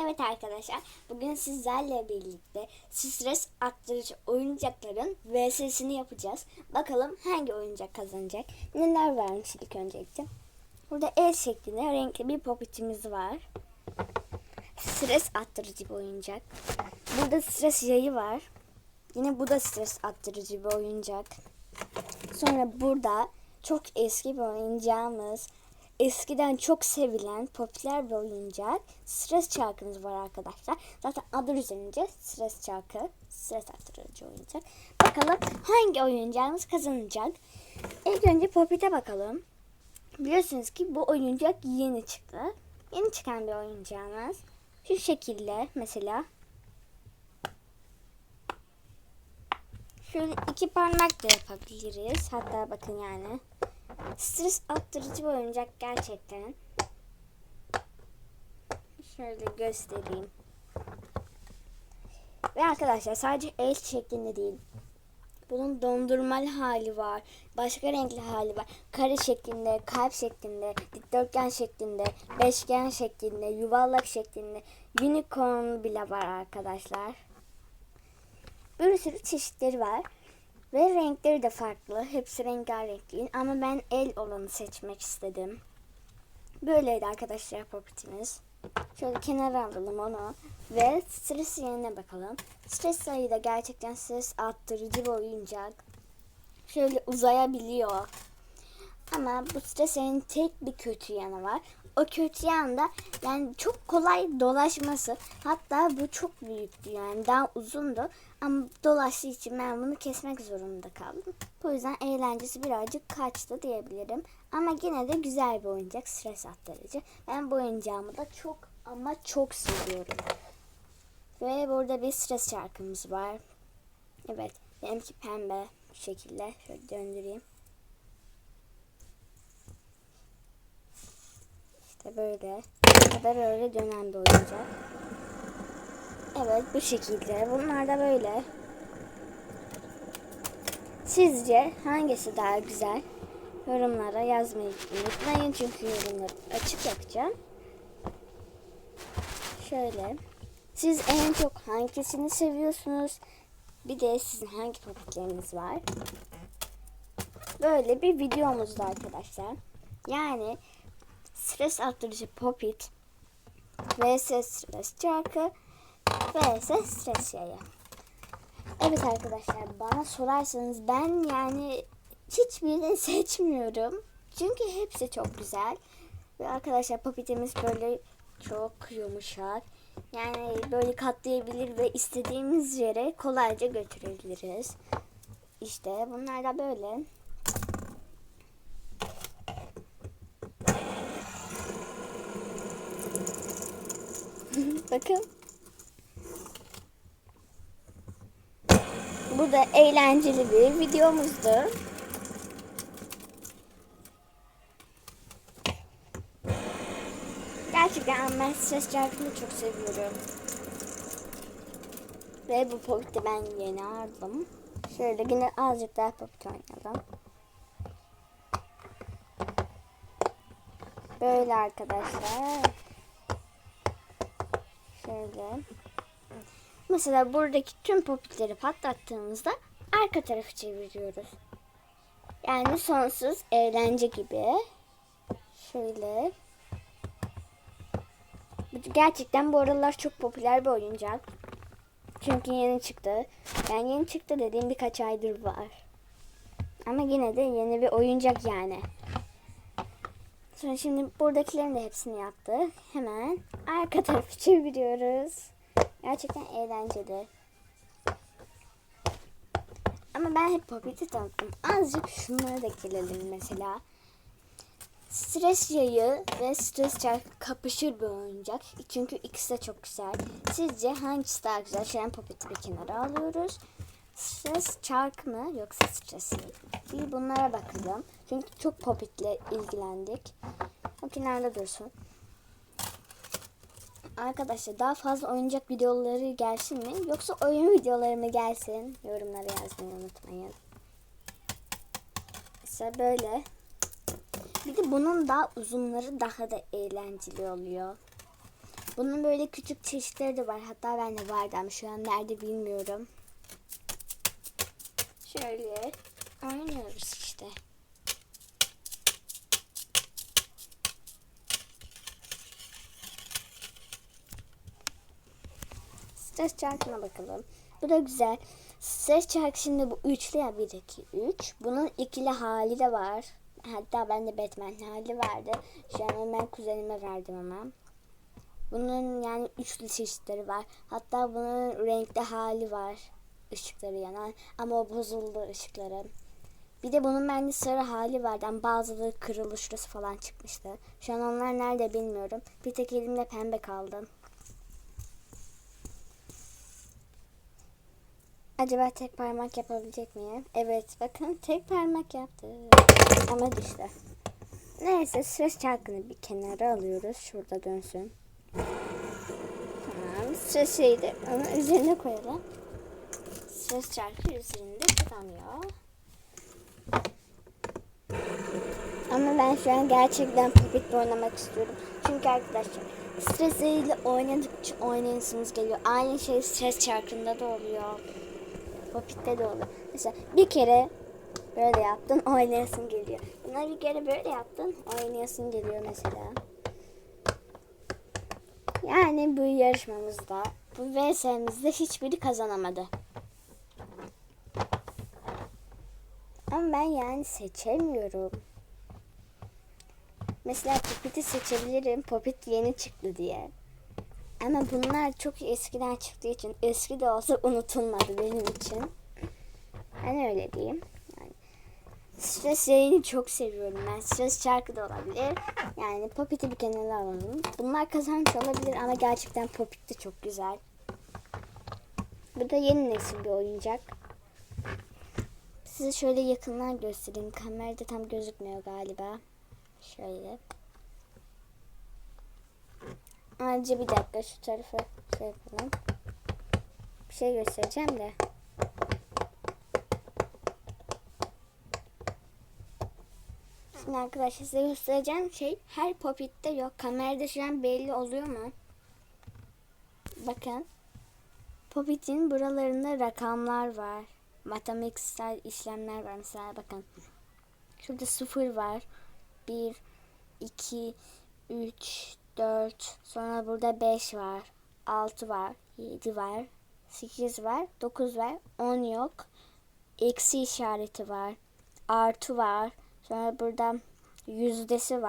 Evet arkadaşlar, bugün sizlerle birlikte stres attırıcı oyuncakların VS'sini yapacağız. Bakalım hangi oyuncak kazanacak? Neler varmış ilk öncelikle? Burada el şeklinde renkli bir popitimiz var. Stres attırıcı bir oyuncak. Burada stres yayı var. Yine bu da stres attırıcı bir oyuncak. Sonra burada çok eski bir oyuncağımız. Eskiden çok sevilen popüler bir oyuncak. Stres çarkımız var arkadaşlar. Zaten adı üzerinde stres çarkı. Stres attırıcı oyuncak. Bakalım hangi oyuncağımız kazanacak. İlk önce Popit'e bakalım. Biliyorsunuz ki bu oyuncak yeni çıktı. Yeni çıkan bir oyuncağımız. Şu şekilde mesela. Şöyle iki parmak da yapabiliriz. Hatta bakın yani. Stres attırıcı bir oyuncak gerçekten. Şöyle göstereyim. Ve arkadaşlar sadece el şeklinde değil. Bunun dondurmalı hali var. Başka renkli hali var. Kare şeklinde, kalp şeklinde, dikdörtgen şeklinde, beşgen şeklinde, yuvarlak şeklinde, unicorn bile var arkadaşlar. Bir sürü çeşitleri var. Ve renkleri de farklı. Hepsi rengarenk değil. Ama ben el olanı seçmek istedim. Böyleydi arkadaşlar popitimiz. Şöyle kenara alalım onu. Ve stres yerine bakalım. Stres sayı da gerçekten stres attırıcı bir oyuncak. Şöyle uzayabiliyor. Ama bu stresin tek bir kötü yanı var. O kötü yan da yani çok kolay dolaşması. Hatta bu çok büyüktü yani daha uzundu. Ama dolaştığı için ben bunu kesmek zorunda kaldım. Bu yüzden eğlencesi birazcık kaçtı diyebilirim. Ama yine de güzel bir oyuncak. Stres attırıcı. Ben bu oyuncağımı da çok ama çok seviyorum. Ve burada bir stres şarkımız var. Evet. Benimki pembe bu şekilde. Şöyle döndüreyim. İşte böyle. Bu da böyle dönen bir oyuncak. Evet bu şekilde. Bunlar da böyle. Sizce hangisi daha güzel? Yorumlara yazmayı unutmayın çünkü yorumları açık yapacağım. Şöyle. Siz en çok hangisini seviyorsunuz? Bir de sizin hangi topikleriniz var? Böyle bir videomuzda arkadaşlar. Yani stres attırıcı popit vs stres çarkı vs stres yayı. Evet arkadaşlar bana sorarsanız ben yani hiçbirini seçmiyorum. Çünkü hepsi çok güzel. Ve arkadaşlar popitimiz böyle çok yumuşak. Yani böyle katlayabilir ve istediğimiz yere kolayca götürebiliriz. İşte bunlar da böyle. Bakın. Bu da eğlenceli bir videomuzdu. Gerçekten ben stres şarkını çok seviyorum. Ve bu popiti ben yeni aldım. Şöyle yine azıcık daha popit oynayalım. Böyle arkadaşlar. Şöyle. Mesela buradaki tüm popitleri patlattığımızda arka tarafı çeviriyoruz. Yani sonsuz eğlence gibi. Şöyle. Gerçekten bu aralar çok popüler bir oyuncak. Çünkü yeni çıktı. Yani yeni çıktı dediğim birkaç aydır var. Ama yine de yeni bir oyuncak yani. Sonra şimdi buradakilerin de hepsini yaptık. Hemen arka tarafı çeviriyoruz. Gerçekten eğlenceli. Ama ben hep popiti tanıttım. Azıcık şunlara da gelelim mesela. Stres yayı ve stres çarkı kapışır bir oyuncak. Çünkü ikisi de çok güzel. Sizce hangisi daha güzel? Şöyle popiti bir kenara alıyoruz. Stres çarkı mı yoksa stres mı? Bir bunlara bakalım. Çünkü çok popitle ilgilendik. O kenarda dursun. Arkadaşlar daha fazla oyuncak videoları gelsin mi? Yoksa oyun videoları mı gelsin? Yorumlara yazmayı unutmayın. Mesela böyle. Bir de bunun daha uzunları daha da eğlenceli oluyor. Bunun böyle küçük çeşitleri de var. Hatta bende vardı ama şu an nerede bilmiyorum. Şöyle oynuyoruz işte. Stres çarkına bakalım. Bu da güzel. Stres çarkı şimdi bu üçlü ya 1 2 3. Bunun ikili hali de var. Hatta bende Batman hali vardı. Şu an ben kuzenime verdim ama. Bunun yani üçlü çeşitleri var. Hatta bunun renkli hali var. Işıkları yanan. Ama o bozuldu ışıkları. Bir de bunun bende sarı hali vardı ama bazıları kırıldı şurası falan çıkmıştı. Şu an onlar nerede bilmiyorum. Bir tek elimde pembe kaldı. Acaba tek parmak yapabilecek miyim? Evet bakın tek parmak yaptı. Ama düştü. Neyse stres çarkını bir kenara alıyoruz. Şurada dönsün. Tamam. Stres şeydi. Onu üzerine koyalım. Stres çarkı üzerinde tutamıyor. Ama ben şu an gerçekten Puppet'le oynamak istiyorum. Çünkü arkadaşlar stres ile oynadıkça oynayasınız geliyor. Aynı şey stres çarkında da oluyor. Puppet'te de oluyor. Mesela bir kere böyle yaptın oynayasın geliyor. Buna bir kere böyle yaptın oynayasın geliyor mesela. Yani bu yarışmamızda, bu VS'mizde hiçbiri kazanamadı. Ama ben yani seçemiyorum. Mesela Popit'i seçebilirim. Popit yeni çıktı diye. Ama bunlar çok eskiden çıktığı için eski de olsa unutulmadı benim için. Ben öyle diyeyim. Yani stres yayını çok seviyorum ben. Stres şarkı da olabilir. Yani Popit'i bir kenara alalım. Bunlar kazanmış olabilir ama gerçekten Popit de çok güzel. Bu da yeni nesil bir oyuncak. Size şöyle yakından göstereyim. Kamerada tam gözükmüyor galiba. Şöyle. Ayrıca bir dakika şu tarafa şey yapalım. Bir şey göstereceğim de. Şimdi arkadaşlar size göstereceğim şey her popit'te yok. Kamerada şu an belli oluyor mu? Bakın. Popit'in buralarında rakamlar var. Matematiksel işlemler var. Mesela bakın. Şurada sıfır var. 1, 2, 3, 4. Sonra burada 5 var. 6 var. 7 var. 8 var. 9 var. 10 yok. Eksi işareti var. Artı var. Sonra burada yüzdesi var.